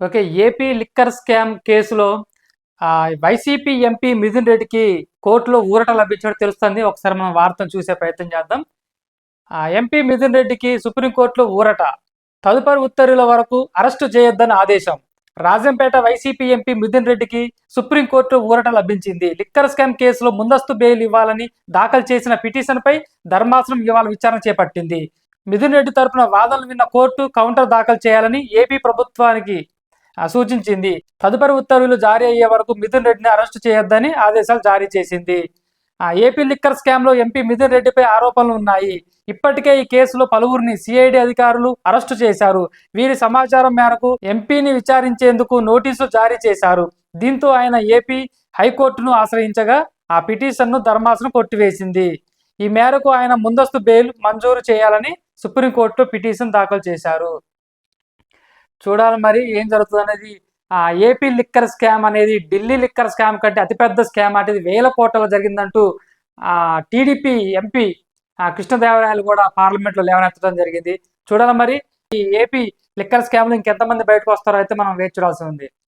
Okay AP liquor scam కేసులో YCP MP Mithun రెడ్డికి కోర్టులో ఊరట లభించినట్టు తెలుస్తుంది. ఒకసారి మనం వార్తను చూసే ప్రయత్నం చేద్దాం. ఎంపీ మిథున్ రెడ్డికి సుప్రీంకోర్టులో ఊరట. తదుపరి ఉత్తర్వుల వరకు అరెస్టు చేయొద్దని ఆదేశం. రాజంపేట వైసీపీ ఎంపీ మిథున్ రెడ్డికి సుప్రీంకోర్టు ఊరట లభించింది. లిక్కర్ స్కామ్ కేసులో ముందస్తు బెయిల్ ఇవ్వాలని దాఖలు చేసిన పిటిషన్పై ధర్మాసనం ఇవాళ విచారణ చేపట్టింది. మిథున్ రెడ్డి తరపున వాదనలు విన్న కోర్టు కౌంటర్ దాఖలు చేయాలని ఏపీ ప్రభుత్వానికి సూచించింది. తదుపరి ఉత్తర్వులు జారీ అయ్యే వరకు మిథున్ రెడ్డిని అరెస్టు చేయొద్దని ఆదేశాలు జారీ చేసింది. ఆ, ఏపీ లిక్కర్ స్కామ్లో ఎంపీ మిథున్ రెడ్డిపై ఆరోపణలు ఉన్నాయి. ఇప్పటికే ఈ కేసులో పలువురిని సిఐడి అధికారులు అరెస్టు చేశారు. వీరి సమాచారం మేరకు ఎంపీని విచారించేందుకు నోటీసులు జారీ చేశారు. దీంతో ఆయన ఏపీ హైకోర్టును ఆశ్రయించగా ఆ పిటిషన్ను ధర్మాసనం కొట్టివేసింది. ఈ మేరకు ఆయన ముందస్తు బెయిల్ మంజూరు చేయాలని సుప్రీంకోర్టులో పిటిషన్ దాఖలు చేశారు. చూడాలి మరి ఏం జరుగుతుంది అనేది. ఆ ఏపీ లిక్కర్ స్కామ్ అనేది ఢిల్లీ లిక్కర్ స్కామ్ కంటే అతిపెద్ద స్కామ్ అనేది వేల కోట్లలో జరిగిందంటూ ఆ టీడీపీ ఎంపీ కృష్ణదేవరాయలు కూడా పార్లమెంట్లో లేవనెత్తడం జరిగింది. చూడాలి మరి ఈ ఏపీ లిక్కర్ స్కామ్లో ఇంకెంతమంది బయటకు వస్తారో అయితే మనం వేచి చూడాల్సి ఉంది.